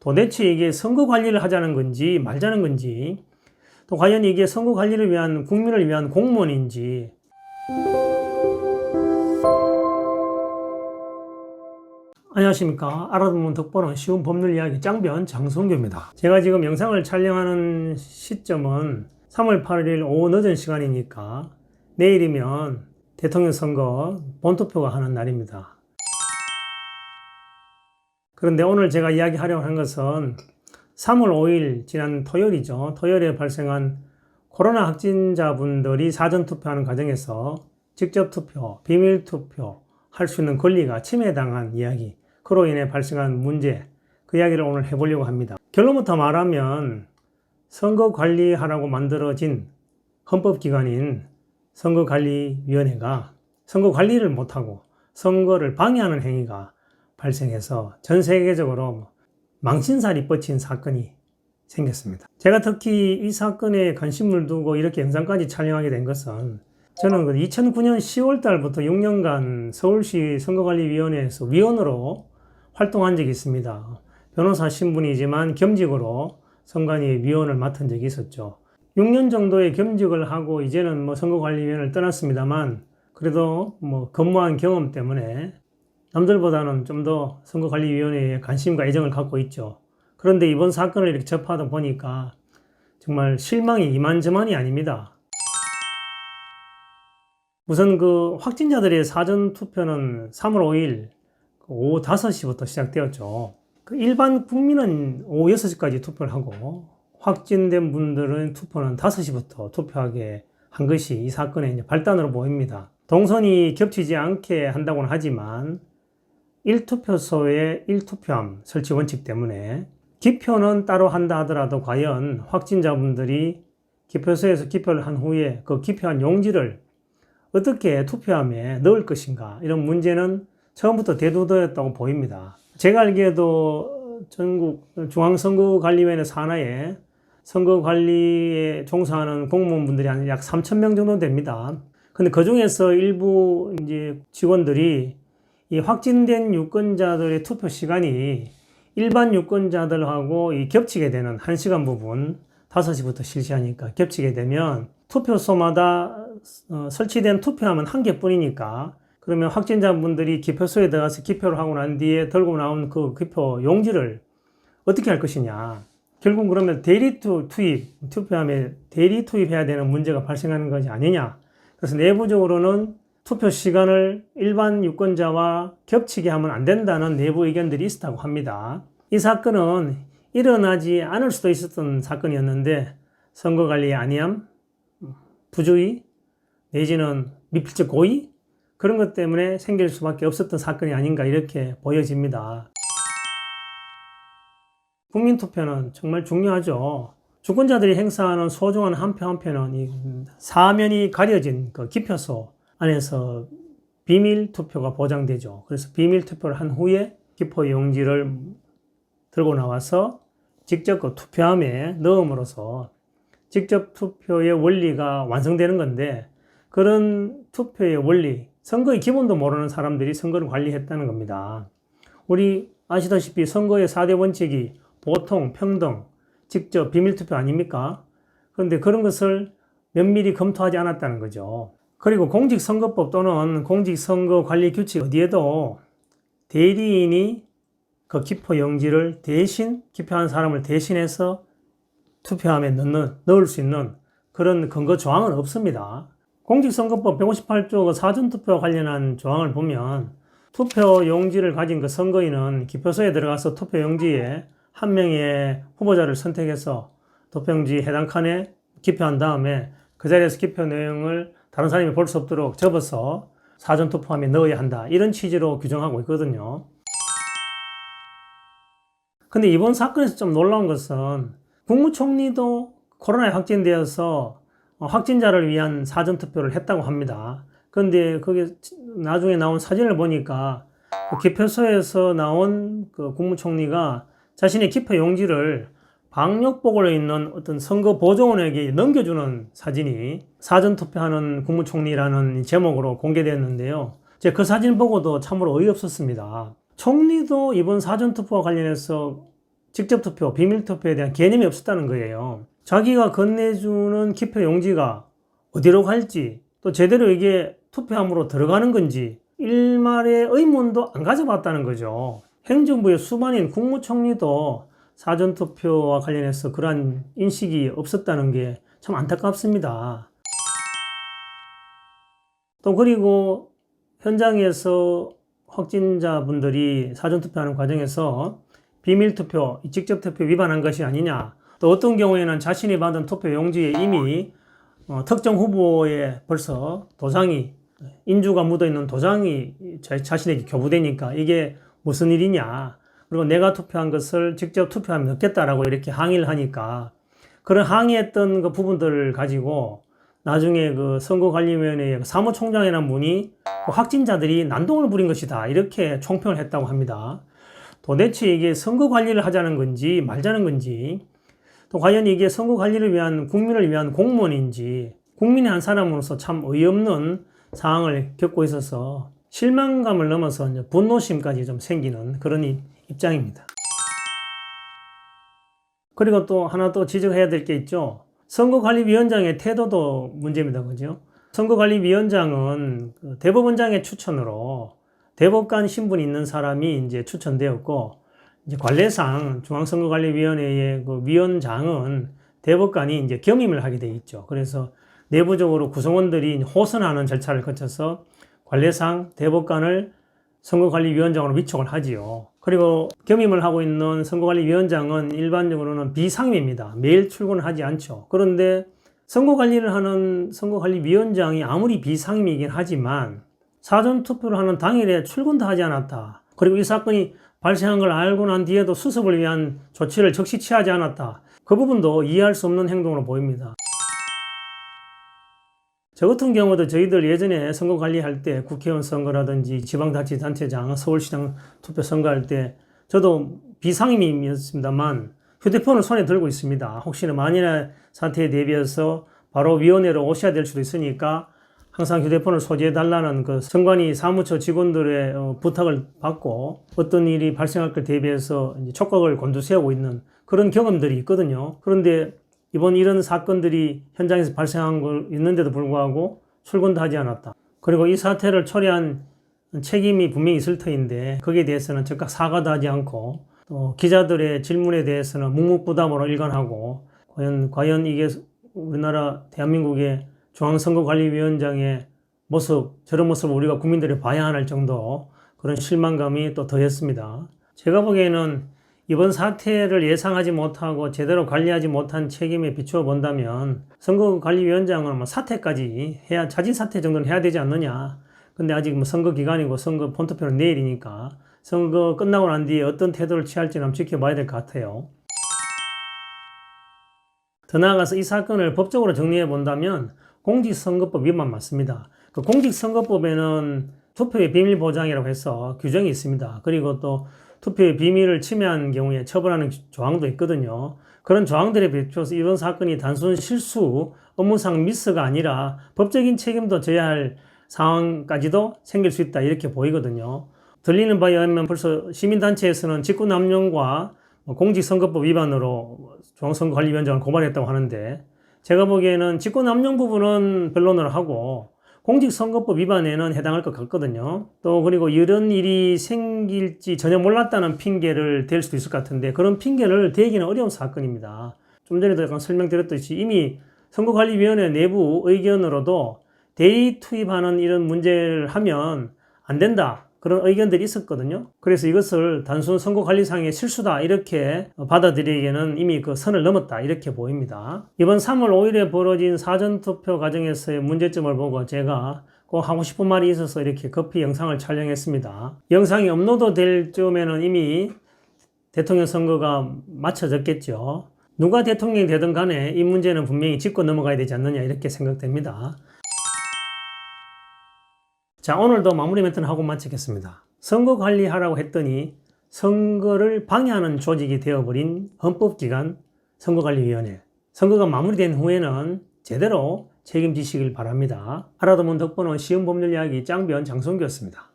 도대체 이게 선거 관리를 하자는 건지 말자는 건지 또 과연 이게 선거 관리를 위한 국민을 위한 공무원인지. 안녕하십니까. 알아두면 덕보는 쉬운 법률 이야기 짱변 장성규입니다. 제가 지금 영상을 촬영하는 시점은 3월 8일 오후 늦은 시간이니까 내일이면 대통령 선거 본투표가 하는 날입니다 그런데 오늘 제가 이야기하려고 한 것은 3월 5일 지난 토요일이죠. 토요일에 발생한 코로나 확진자분들이 사전 투표하는 과정에서 직접 투표, 비밀 투표 할 수 있는 권리가 침해당한 이야기, 그로 인해 발생한 문제, 그 이야기를 오늘 해보려고 합니다. 결론부터 말하면 선거 관리하라고 만들어진 헌법기관인 선거관리위원회가 선거 관리를 못하고 선거를 방해하는 행위가 발생해서 전 세계적으로 망신살이 뻗친 사건이 생겼습니다. 제가 특히 이 사건에 관심을 두고 이렇게 영상까지 촬영하게 된 것은 저는 2009년 10월 달부터 6년간 서울시 선거관리위원회에서 위원으로 활동한 적이 있습니다. 변호사 신분이지만 겸직으로 선관위 위원을 맡은 적이 있었죠. 6년 정도의 겸직을 하고 이제는 뭐 선거관리위원을 떠났습니다만 그래도 뭐 근무한 경험 때문에 남들보다는 좀 더 선거관리위원회에 관심과 애정을 갖고 있죠. 그런데 이번 사건을 이렇게 접하다 보니까 정말 실망이 이만저만이 아닙니다. 우선 그 확진자들의 사전 투표는 3월 5일 오후 5시부터 시작되었죠. 그 일반 국민은 오후 6시까지 투표를 하고 확진된 분들은 투표는 5시부터 투표하게 한 것이 이 사건의 발단으로 보입니다. 동선이 겹치지 않게 한다고는 하지만 1투표소의 1투표함 설치 원칙 때문에 기표는 따로 한다 하더라도 과연 확진자분들이 기표소에서 기표를 한 후에 그 기표한 용지를 어떻게 투표함에 넣을 것인가 이런 문제는 처음부터 대두되었다고 보입니다. 제가 알기에도 전국 중앙선거관리위원회 산하에 선거관리에 종사하는 공무원분들이 한 약 3천 명 정도 됩니다. 근데 그 중에서 일부 이제 직원들이 이 확진된 유권자들의 투표 시간이 일반 유권자들하고 이 겹치게 되는 1시간 부분 5시부터 실시하니까 겹치게 되면 투표소마다 어, 설치된 투표함은 한 개뿐이니까 그러면 확진자분들이 기표소에 들어가서 기표를 하고 난 뒤에 들고 나온 그 기표 용지를 어떻게 할 것이냐. 결국 그러면 대리 투입, 투표함에 대리 투입해야 되는 문제가 발생하는 것이 아니냐. 그래서 내부적으로는 투표 시간을 일반 유권자와 겹치게 하면 안 된다는 내부 의견들이 있었다고 합니다. 이 사건은 일어나지 않을 수도 있었던 사건이었는데 선거관리의 아니함, 부주의, 내지는 미필적 고의 그런 것 때문에 생길 수밖에 없었던 사건이 아닌가 이렇게 보여집니다. 국민투표는 정말 중요하죠. 주권자들이 행사하는 소중한 한 표 한 표는 이 사면이 가려진 그 기표소 안에서 비밀 투표가 보장되죠. 그래서 비밀 투표를 한 후에 기표 용지를 들고 나와서 직접 그 투표함에 넣음으로써 직접 투표의 원리가 완성되는 건데 그런 투표의 원리, 선거의 기본도 모르는 사람들이 선거를 관리했다는 겁니다. 우리 아시다시피 선거의 4대 원칙이 보통, 평등, 직접, 비밀투표 아닙니까? 그런데 그런 것을 면밀히 검토하지 않았다는 거죠. 그리고 공직선거법 또는 공직선거관리규칙 어디에도 대리인이 그 기표 용지를 대신 기표한 사람을 대신해서 투표함에 넣는, 넣을 수 있는 그런 근거 조항은 없습니다. 공직선거법 158조 그 사전투표 관련한 조항을 보면 투표 용지를 가진 그 선거인은 기표소에 들어가서 투표 용지에 한 명의 후보자를 선택해서 투표 용지 해당 칸에 기표한 다음에 그 자리에서 기표 내용을 다른 사람이 볼 수 없도록 접어서 사전 투표함에 넣어야 한다. 이런 취지로 규정하고 있거든요. 근데 이번 사건에서 좀 놀라운 것은 국무총리도 코로나에 확진되어서 확진자를 위한 사전투표를 했다고 합니다. 그런데 그게 나중에 나온 사진을 보니까 그 기표소에서 나온 그 국무총리가 자신의 기표 용지를 방역복을 입는 어떤 선거 보조원에게 넘겨주는 사진이 사전투표하는 국무총리라는 제목으로 공개되었는데요. 제가 그 사진 보고도 참으로 어이없었습니다. 총리도 이번 사전투표와 관련해서 직접 투표, 비밀 투표에 대한 개념이 없었다는 거예요. 자기가 건네주는 기표 용지가 어디로 갈지, 또 제대로 이게 투표함으로 들어가는 건지, 일말의 의문도 안 가져봤다는 거죠. 행정부의 수반인 국무총리도 사전투표와 관련해서 그러한 인식이 없었다는 게 참 안타깝습니다. 또 그리고 현장에서 확진자분들이 사전투표하는 과정에서 비밀투표, 직접 투표 위반한 것이 아니냐. 또 어떤 경우에는 자신이 받은 투표 용지에 이미 어, 특정 후보에 벌써 도장이 인주가 묻어 있는 도장이 자, 자신에게 교부되니까 이게 무슨 일이냐. 그리고 내가 투표한 것을 직접 투표하면 넣겠다라고 이렇게 항의를 하니까 그런 항의했던 그 부분들을 가지고 나중에 그 선거관리위원회의 그 사무총장이라는 분이 그 확진자들이 난동을 부린 것이다. 이렇게 총평을 했다고 합니다. 도대체 이게 선거 관리를 하자는 건지 말자는 건지 또 과연 이게 선거 관리를 위한 국민을 위한 공무원인지 국민의 한 사람으로서 참 어이없는 상황을 겪고 있어서 실망감을 넘어서 분노심까지 좀 생기는 그런 이- 입장입니다. 그리고 또 하나 또 지적해야 될 게 있죠. 선거관리위원장의 태도도 문제입니다. 그죠? 선거관리위원장은 그 대법원장의 추천으로 대법관 신분이 있는 사람이 이제 추천되었고, 이제 관례상 중앙선거관리위원회의 그 위원장은 대법관이 이제 겸임을 하게 돼 있죠. 그래서 내부적으로 구성원들이 호선하는 절차를 거쳐서 관례상 대법관을 선거관리위원장으로 위촉을 하지요. 그리고 겸임을 하고 있는 선거관리위원장은 일반적으로는 비상임입니다. 매일 출근을 하지 않죠. 그런데 선거관리를 하는 선거관리위원장이 아무리 비상임이긴 하지만 사전투표를 하는 당일에 출근도 하지 않았다. 그리고 이 사건이 발생한 걸 알고 난 뒤에도 수습을 위한 조치를 적시 취하지 않았다. 그 부분도 이해할 수 없는 행동으로 보입니다. 저 같은 경우도 저희들 예전에 선거 관리할 때 국회의원 선거라든지 지방자치단체장, 서울시장 투표 선거할 때 저도 비상임이었습니다만 휴대폰을 손에 들고 있습니다. 혹시나 만일의 사태에 대비해서 바로 위원회로 오셔야 될 수도 있으니까 항상 휴대폰을 소지해 달라는 그 선관위 사무처 직원들의 어, 부탁을 받고 어떤 일이 발생할 걸 대비해서 촉각을 곤두세우고 있는 그런 경험들이 있거든요. 그런데 이번 이런 사건들이 현장에서 발생한 걸 있는데도 불구하고 출근도 하지 않았다. 그리고 이 사태를 초래한 책임이 분명히 있을 터인데 거기에 대해서는 즉각 사과도 하지 않고 또 기자들의 질문에 대해서는 묵묵부담으로 일관하고 과연 과연 이게 우리나라 대한민국의 중앙선거관리위원장의 모습 저런 모습을 우리가 국민들이 봐야 할 정도 그런 실망감이 또 더했습니다. 제가 보기에는 이번 사태를 예상하지 못하고 제대로 관리하지 못한 책임에 비추어 본다면 선거관리위원장은 뭐 사퇴까지 해야 자진 사퇴 정도는 해야 되지 않느냐. 근데 아직 뭐 선거 기간이고 선거 본투표는 내일이니까 선거 끝나고 난 뒤에 어떤 태도를 취할지는 한번 지켜봐야 될 것 같아요. 더 나아가서 이 사건을 법적으로 정리해 본다면 공직선거법 위반 맞습니다. 그 공직선거법에는 투표의 비밀 보장이라고 해서 규정이 있습니다. 그리고 또 투표의 비밀을 침해한 경우에 처벌하는 조항도 있거든요. 그런 조항들에 비춰서 이번 사건이 단순 실수, 업무상 미스가 아니라 법적인 책임도 져야 할 상황까지도 생길 수 있다 이렇게 보이거든요. 들리는 바에 의하면 벌써 시민단체에서는 직권남용과 공직선거법 위반으로 중앙선거관리위원장을 고발했다고 하는데 제가 보기에는 직권남용 부분은 변론을 하고 공직선거법 위반에는 해당할 것 같거든요. 또 그리고 이런 일이 생길지 전혀 몰랐다는 핑계를 댈 수도 있을 것 같은데 그런 핑계를 대기는 어려운 사건입니다. 좀 전에도 약간 설명드렸듯이 이미 선거관리위원회 내부 의견으로도 대의 투입하는 이런 문제를 하면 안 된다. 그런 의견들이 있었거든요. 그래서 이것을 단순 선거관리상의 실수다 이렇게 받아들이기에는 이미 그 선을 넘었다 이렇게 보입니다. 이번 3월 5일에 벌어진 사전투표 과정에서의 문제점을 보고 제가 꼭 하고 싶은 말이 있어서 이렇게 급히 영상을 촬영했습니다. 영상이 업로드 될 즈음에는 이미 대통령 선거가 마쳐졌겠죠. 누가 대통령이 되든 간에 이 문제는 분명히 짚고 넘어가야 되지 않느냐 이렇게 생각됩니다. 자, 오늘도 마무리 멘트는 하고 마치겠습니다. 선거 관리하라고 했더니 선거를 방해하는 조직이 되어버린 헌법기관 선거관리위원회. 선거가 마무리된 후에는 제대로 책임지시길 바랍니다. 알아두면 덕분은 시험 법률 이야기 짱변 장성규였습니다.